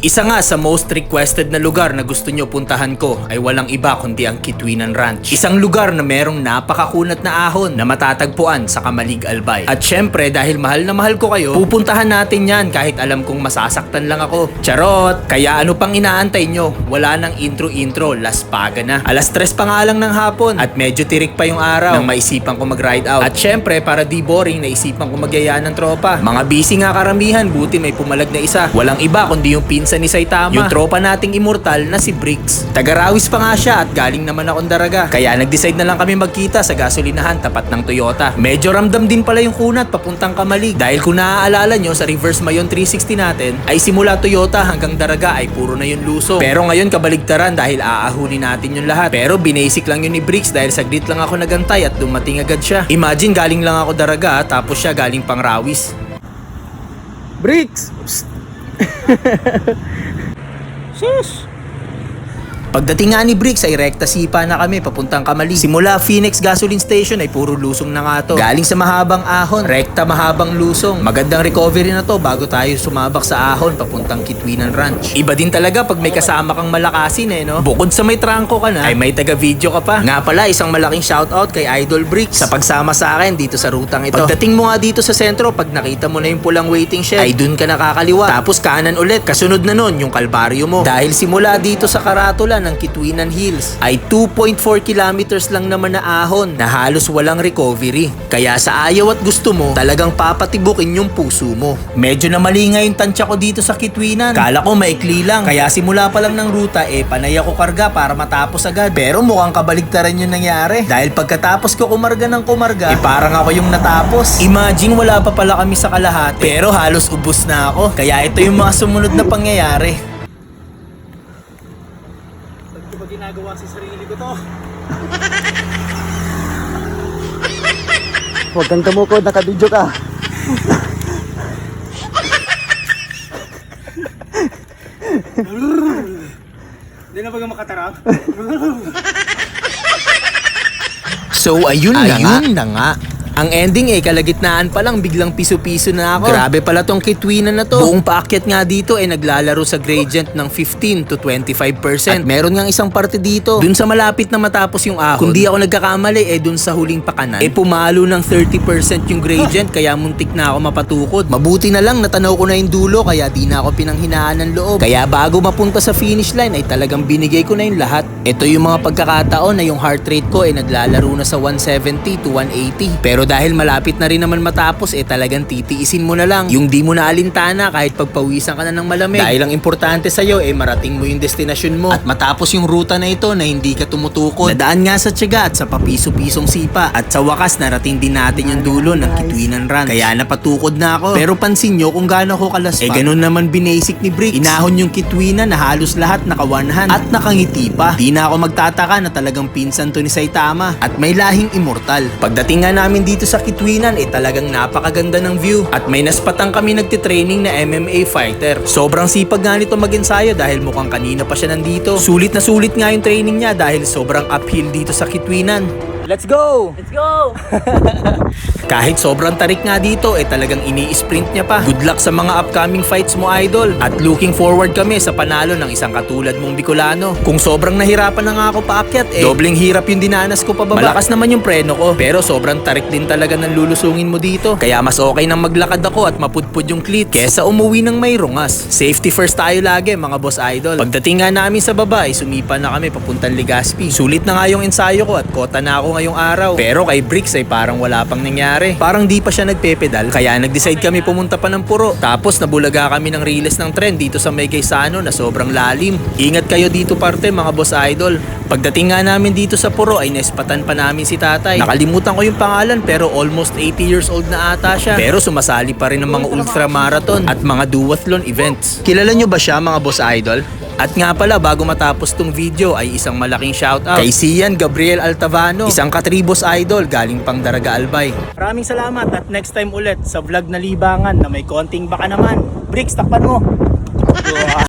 Isa nga sa most requested na lugar na gusto nyo puntahan ko ay walang iba kundi ang Kitwinan Ranch. Isang lugar na merong napakakunat na ahon na matatagpuan sa Kamalig Albay. At syempre dahil mahal na mahal ko kayo, pupuntahan natin yan kahit alam kong masasaktan lang ako. Charot! Kaya ano pang inaantay nyo? Wala nang intro-intro, las paga na. Alas tres pa nga lang ng hapon at medyo tirik pa yung araw nang maisipan ko mag-ride out. At syempre para di boring, naisipan ko magyaya ng tropa. Mga busy nga karamihan, buti may pumalag na isa. Walang iba kundi yung pinsan ni Saitama. Yung tropa nating immortal na si Briggs. Tagarawis pa nga siya at galing naman akong daraga. Kaya nag-decide na lang kami magkita sa gasolinahan tapat ng Toyota. Medyo ramdam din pala yung kunat papuntang Kamalig. Dahil kung naaalala nyo sa reverse Mayon 360 natin, ay simula Toyota hanggang daraga ay puro na yung luso. Pero ngayon kabaligtaran dahil aahunin natin yung lahat. Pero binasic lang yun ni Briggs dahil saglit lang ako nagantay at dumating agad siya. Imagine galing lang ako daraga tapos siya galing pang rawis. Bricks! Sus! Pagdating nga ni Briggs ay rekta sipa na kami papuntang Kamali. Simula Phoenix Gasoline Station ay puro lusong na nga to. Galing sa mahabang ahon, rekta mahabang lusong. Magandang recovery na to bago tayo sumabak sa ahon papuntang Kitwinan Ranch. Iba din talaga pag may kasama kang malakasin eh no. Bukod sa may trangko ka na, ay may taga-video ka pa. Nga pala, isang malaking shoutout kay Idol Briggs sa pagsama sa akin dito sa rutang ito. Pagdating mo nga dito sa sentro, pag nakita mo na yung pulang waiting shed, ay dun ka nakakaliwa. Tapos kanan ulit, kasunod na nun yung kalbaryo mo. Dahil simula dito sa ng Kitwinan Hills ay 2.4 kilometers lang naman na ahon na halos walang recovery. Kaya sa ayaw at gusto mo, talagang papatibukin yung puso mo. Medyo na mali nga yung tansya ko dito sa Kitwinan. Kala ko maikli lang. Kaya simula pa lang ng ruta eh panay ako karga para matapos agad. Pero mukhang kabaligtaran yung nangyari. Dahil pagkatapos ko kumarga ng kumarga, eh parang ako yung natapos. Imagine wala pa pala kami sa kalahati. Pero halos ubos na ako. Kaya ito yung mga sumunod na pangyayari. Ginagawa sa sarili ko to? Huwag kang tumukod, nakabidyo ka. Hindi na ba makatarap? So ayun, na nga. na nga. Ang ending eh, kalagitnaan pa lang, biglang piso-piso na ako. Grabe pala tong kitwinan na to. Buong paakyat nga dito eh, naglalaro sa gradient ng 15 to 25%. At meron nga isang parte dito, dun sa malapit na matapos yung ahon. Kung di ako nagkakamali eh, dun sa huling pakanan, eh pumalo ng 30% yung gradient, kaya muntik na ako mapatukod. Mabuti na lang, natanaw ko na yung dulo, kaya di na ako pinanghinaan ng loob. Kaya bago mapunta sa finish line, ay talagang binigay ko na yung lahat. Ito yung mga pagkakataon na yung heart rate ko ay naglalaro na sa 170 to 180. Pero dahil malapit na rin naman matapos, eh talagang titiisin mo na lang. Yung di mo na alintana kahit pagpawisan ka na ng malamig. Dahil ang importante sa'yo, eh marating mo yung destinasyon mo. At matapos yung ruta na ito na hindi ka tumutukod. Nadaan nga sa tiyaga at sa papiso-pisong sipa. At sa wakas, narating din natin yung dulo ng Kitwinan Run. Kaya napatukod na ako. Pero pansin nyo kung gaano ko kalaspa. Eh ganun naman binasic ni Briggs. Inahon yung Kitwinan na halos lahat naka one hand at nakangiti pa. Di na ako magtataka na talagang pinsan to ni Saitama at may lahing immortal. Pagdating nga namin dito sa Kitwinan, eh talagang napakaganda ng view. At may naspatang kami nagtitraining na MMA fighter. Sobrang sipag nga nito mag-ensayo dahil mukhang kanina pa siya nandito. Sulit na sulit nga yung training niya dahil sobrang uphill dito sa Kitwinan. Let's go! Let's go! Kahit sobrang tarik nga dito, eh talagang ini-sprint niya pa. Good luck sa mga upcoming fights mo, idol. At looking forward kami sa panalo ng isang katulad mong Bicolano. Kung sobrang nahirapan na nga ako paakyat, eh, dobleng hirap yung dinanas ko pababa. Malakas naman yung preno ko, pero sobrang tarik din talaga ng lulusungin mo dito. Kaya mas okay nang maglakad ako at mapudpud yung cleat kesa umuwi ng may rungas. Safety first tayo lagi, mga boss idol. Pagdating nga namin sa baba, ay sumipa na kami papuntang Legazpi. Sulit na nga yung ensayo ko at kota na ako ngayong araw. Pero kay Bricks ay parang wala pang nangyari. Parang di pa siya nagpepedal, kaya nag-decide kami pumunta pa ng puro. Tapos nabulaga kami ng riles ng tren dito sa May Gaisano na sobrang lalim. Ingat kayo dito parte mga boss idol. Pagdating nga namin dito sa puro ay nespatan pa namin si tatay. Nakalimutan ko yung pangalan pero almost 80 years old na ata siya. Pero sumasali pa rin ng mga ultramarathon at mga duathlon events. Kilala nyo ba siya mga boss idol? At nga pala, bago matapos tong video ay isang malaking shoutout kay Sian Gabriel Altavano, isang katribos idol galing pang Daraga Albay. Maraming salamat at next time ulit sa vlog na libangan na may konting baka naman. Bricks, takpan mo!